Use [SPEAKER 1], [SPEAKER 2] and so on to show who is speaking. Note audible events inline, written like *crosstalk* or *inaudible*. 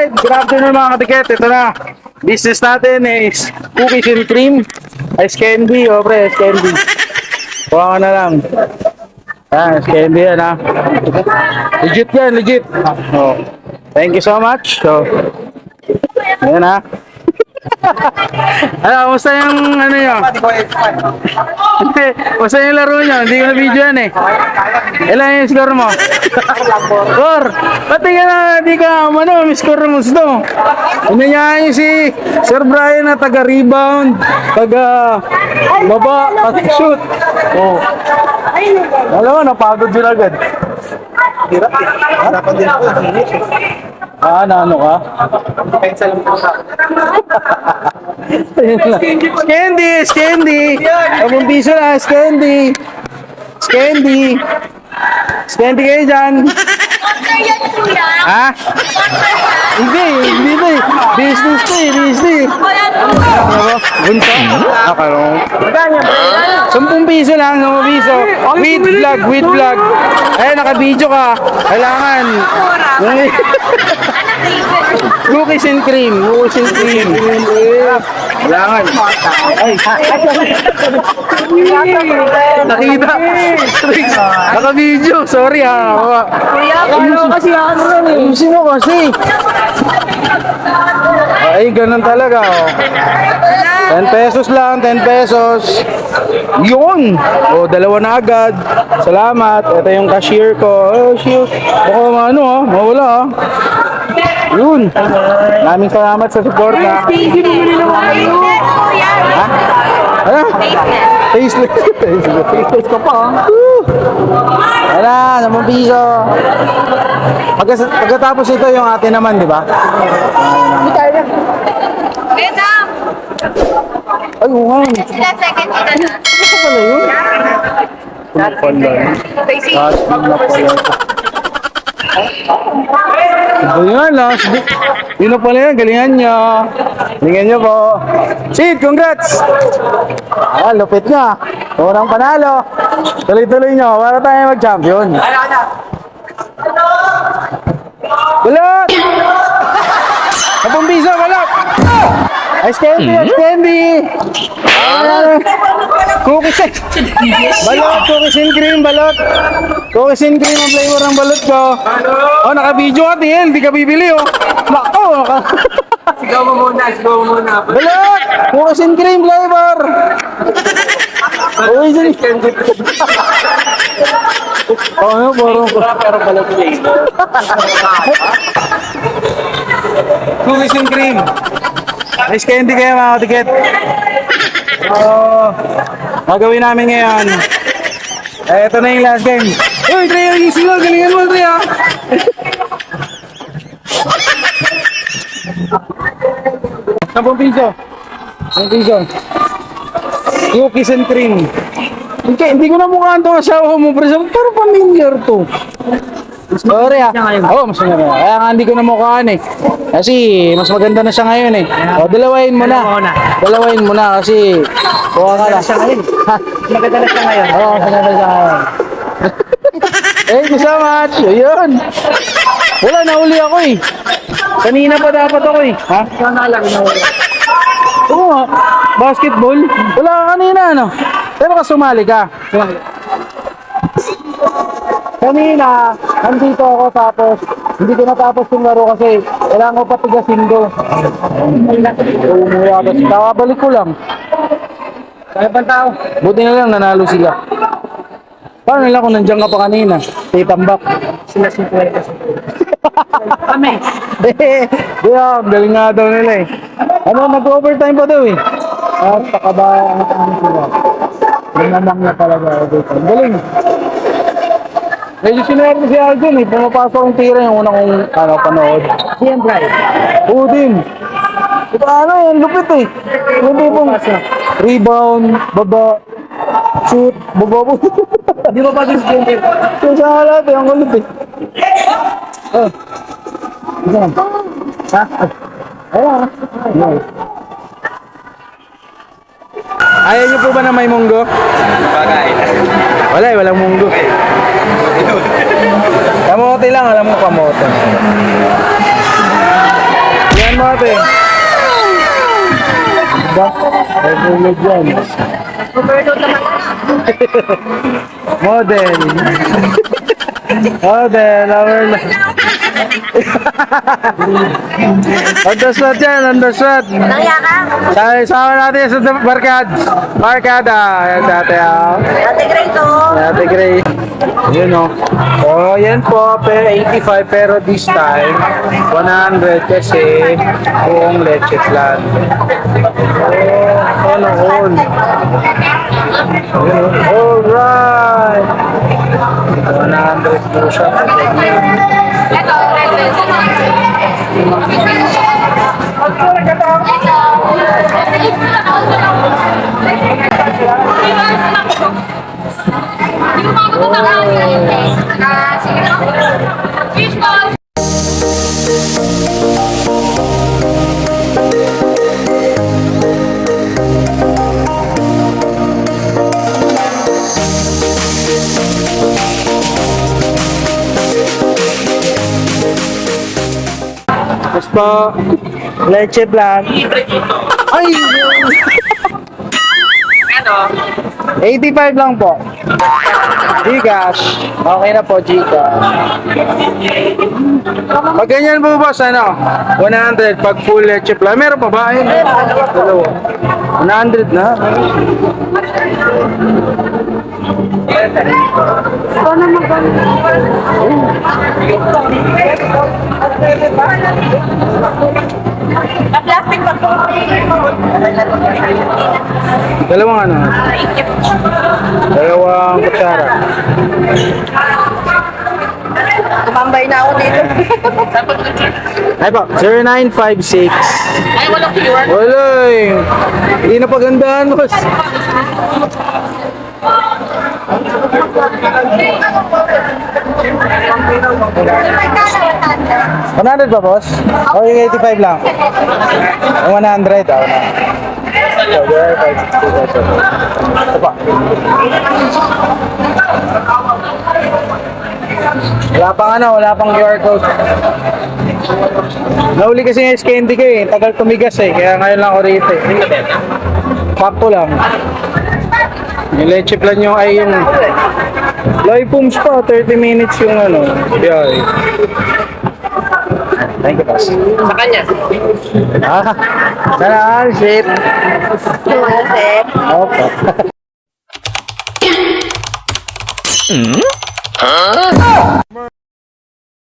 [SPEAKER 1] Good afternoon mga katiket. Ito na. Business natin is cookies and cream. Ice candy. O pre, ice candy. Kuha ka na lang. Yan, ice candy yan ha. Legit yan, legit. Oh. Thank you so much. So, yan ha. Ano, kamusta yung ano nyo? Hindi, kamusta yung laro nyo? Hindi ko na video yan eh. Ilan yung score mo? Score! Ba't ka na, di ka, ano, may score mo gusto? Niya yung si Sir Brian na taga-rebound, taga baba, at shoot. Oh. Alam mo, napagod yun agad.
[SPEAKER 2] Hirap eh. Harapan din ako. Init eh.
[SPEAKER 1] Ah, na ano ka?
[SPEAKER 2] Pensa lang po sa akin.
[SPEAKER 1] Candy, candy. Abong piso na, candy. Candy. Candy kayo dyan.
[SPEAKER 3] Sponsor yan, kuya.
[SPEAKER 1] Ha? Hindi, hindi na eh. Business to eh, business.
[SPEAKER 3] Po.
[SPEAKER 1] Ano? Bunso? Nakalong. Sampung piso lang, sampung piso. With vlog, with vlog. Eh, naka-video ka. Kailangan. *laughs* Cookies and cream, cookies and cream. Kailangan. Ay, nakita. Naka-video, sorry ha.
[SPEAKER 3] Kuya, paano kasi ano rin eh.
[SPEAKER 1] Ayusin mo kasi. Ay, ganun talaga, oh. 10 pesos lang, 10 pesos. Yun! O, dalawa na agad. Salamat. Ito yung cashier ko. Oh, shoot. Baka ano, oh. Mawala, oh. Yun. Maraming salamat sa support, ha.
[SPEAKER 3] Business, kuya.
[SPEAKER 1] Ha? Ano? Tasteless. Tasteless. Tasteless ka pa, oh. Wala, naman piso. Pagkas- Pagkatapos ito yung atin naman, di ba?
[SPEAKER 3] Kuya Dam,
[SPEAKER 1] Ay, wow.
[SPEAKER 3] sila second na.
[SPEAKER 1] Ano pala yun? Ano pala yun? Bid na pala ito. Yan, last. Yun na pala yan, galingan nyo. Galingan nyo po. Sid, congrats! Ah, lupit nga. Unang panalo. Tuloy-tuloy nyo, para tayo mag-champion. Balot! Kapong piso, balot! Ice candy, ice candy! Cookies and balot, cookies and cream, balot. Cookies and cream ang flavor ng balot ko. Oh, naka-video ka, Tiel. Hindi ka bibili, oh. Nako.
[SPEAKER 2] Sigaw mo muna, sigaw mo muna.
[SPEAKER 1] Balot! Cookies and cream flavor! And cream. Oh, ano, parang...
[SPEAKER 2] Pero pala flavor.
[SPEAKER 1] Cookies and cream. Ice candy kayo mga katiket. Oh, gagawin namin ngayon. Eh, ito na yung last game. Uy, Trey, yung easy mo. Galingan mo, Trey, ah. Sampung piso. Sampung piso. Cookies and cream. Hindi, hindi ko na mukhaan to asawa mo, pero pero familiar to. Sorry ah. Oo, mas maganda. Kaya nga hindi ko na mukhaan eh. Kasi mas maganda na siya ngayon eh. O, dalawain mo na. Dalawain mo na kasi kuha ka na. Ha?
[SPEAKER 2] Maganda na siya ngayon.
[SPEAKER 1] Oo, maganda siya ngayon. *laughs* Thank you so much. Ayun. Wala, nauli ako eh. Kanina pa dapat ako eh. Ha?
[SPEAKER 2] Ikaw na lang. no?
[SPEAKER 1] Oo nga. Basketball? Wala ka kanina, ano? Pero ka sumali ka. Kanina, nandito ako tapos hindi ko natapos yung laro kasi kailangan ko patigasin do. Umuya tapos kakabalik ko lang.
[SPEAKER 2] Kaya bang tao?
[SPEAKER 1] Buti na lang nanalo sila. Paano nila kung nandiyan ka pa kanina? Titambak.
[SPEAKER 2] Sila si Puerto. *laughs* Kami. *laughs*
[SPEAKER 1] Eh, yeah, galing nga daw nila eh. Ano, nag-overtime pa daw eh. At pakabayan ang sila. Linamang na talaga. Galing. Medyo sinayar ko si Alvin eh. Pumapasok yung tira yung unang kong ano, panood.
[SPEAKER 2] Siyan, Bray.
[SPEAKER 1] Oo din. Ito ano yan, lupit eh. Yung tipong rebound, baba, shoot, baba po.
[SPEAKER 2] Di ba pa din si Junior?
[SPEAKER 1] Yung sa lahat eh, ang kulit eh. Oh. Yan. Ha? Ayan. Ayan. Ayaw niyo po ba na may munggo?
[SPEAKER 2] Bagay.
[SPEAKER 1] Wala eh, walang munggo. Kamote lang, alam mo kamote. Yan mo ate. Ba? Ay, bulog yan. *laughs* Model. Model. Our *laughs* Undershot yan, undershot.
[SPEAKER 3] Nangya ka?
[SPEAKER 1] Sa sama natin sa barkad. Barkada. Yan dati ah.
[SPEAKER 3] Ate Grace, oh.
[SPEAKER 1] Ate Gray. Yun o. Oh, yan po. Pero 85 pero this time 100 kasi buong leche plan. Oh, ano all. Ayun, oh. Alright. 100 po siya.
[SPEAKER 3] Ito,
[SPEAKER 1] Tapos po, leche plan. Ay!
[SPEAKER 3] Ano?
[SPEAKER 1] 85 lang po. Gcash. Okay na po, Gcash. Pag ganyan po boss, ano? 100 pag full leche plan. Meron pa ba? Ayun. Dalawa. 100 na.
[SPEAKER 3] Plastic ba po?
[SPEAKER 1] Dalawang ano? Dalawang kutsara.
[SPEAKER 3] Tumambay na ako dito.
[SPEAKER 1] Ay po, 0956.
[SPEAKER 3] Ay, walang QR.
[SPEAKER 1] Wala eh. Hindi na pagandahan, boss.
[SPEAKER 3] Magkano?
[SPEAKER 1] 100 ba, boss? O yung 85 lang? Yung 100, ah. So, there, 560 pesos. Ito pa. Wala pang ano, wala pang QR code. Nauli kasi yung candy ko eh. Tagal tumigas eh. Kaya ngayon lang ako rito eh. Sakto lang. Yung leche plan yung ay yung live pumps pa. 30 minutes yung ano. Biyahe. Thank you, boss.
[SPEAKER 3] Sa kanya.
[SPEAKER 1] Ah, sana all shit.
[SPEAKER 3] Ate.
[SPEAKER 1] Opo.